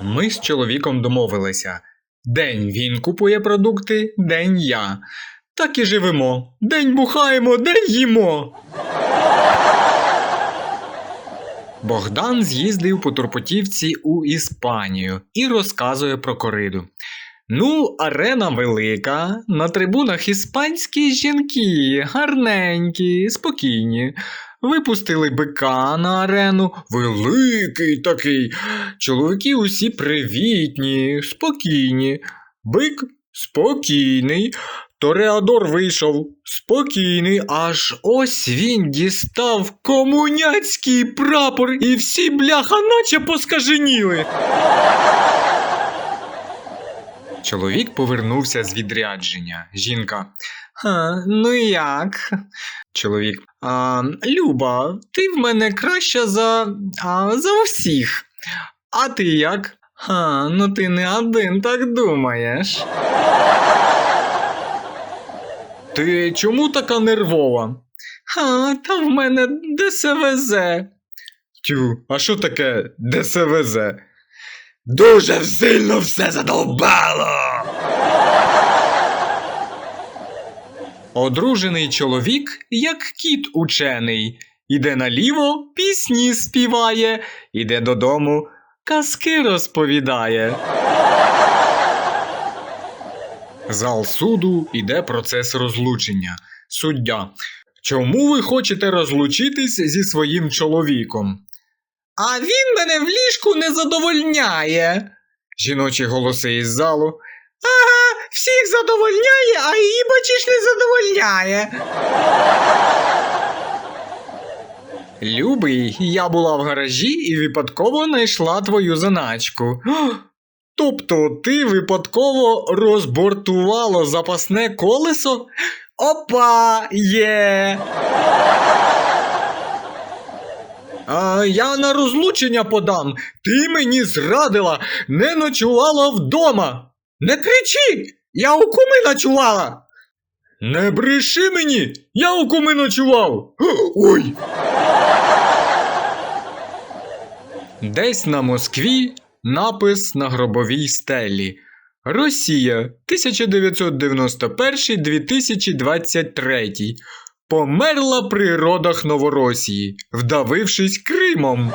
Ми з чоловіком домовилися. День він купує продукти, день я. Так і живемо. День бухаємо, день їмо. Богдан з'їздив по турпотівці у Іспанію і розказує про кориду. Ну, арена велика, на трибунах іспанські жінки, гарненькі, спокійні. Випустили бика на арену, великий такий. Чоловіки усі привітні, спокійні. Бик спокійний. Тореадор вийшов спокійний, аж ось він дістав комуняцький прапор, і всі бляха наче поскаженіли. Чоловік повернувся з відрядження. Жінка. «Ха, ну як? Чоловік. А, Люба, ти в мене краща за. А, за всіх. А ти як? Ха, ну ти не один так думаєш. Ти чому така нервова? Ха, та в мене ДСВЗ. Тю, а що таке ДСВЗ? Дуже сильно все задовбало. Одружений чоловік, як кіт учений, іде наліво, пісні співає, іде додому, казки розповідає. Зал суду іде процес розлучення. Суддя. Чому ви хочете розлучитись зі своїм чоловіком? А він мене в ліжку не задовольняє. Жіночі голоси із залу. Ага, всіх задовольняє, а її бачиш не задовольняє. Любий, я була в гаражі і випадково знайшла твою заначку. Тобто ти випадково розбортувала запасне колесо? Опа, є. А я на розлучення подам. Ти мені зрадила, не ночувала вдома. Не кричи! Я у куми ночувала. Не бреши мені! Я у куми ночував. Ой. Десь на Москві напис на гробовій стелі. Росія 1991-2023. Померла при родах Новоросії, вдавившись Кримом.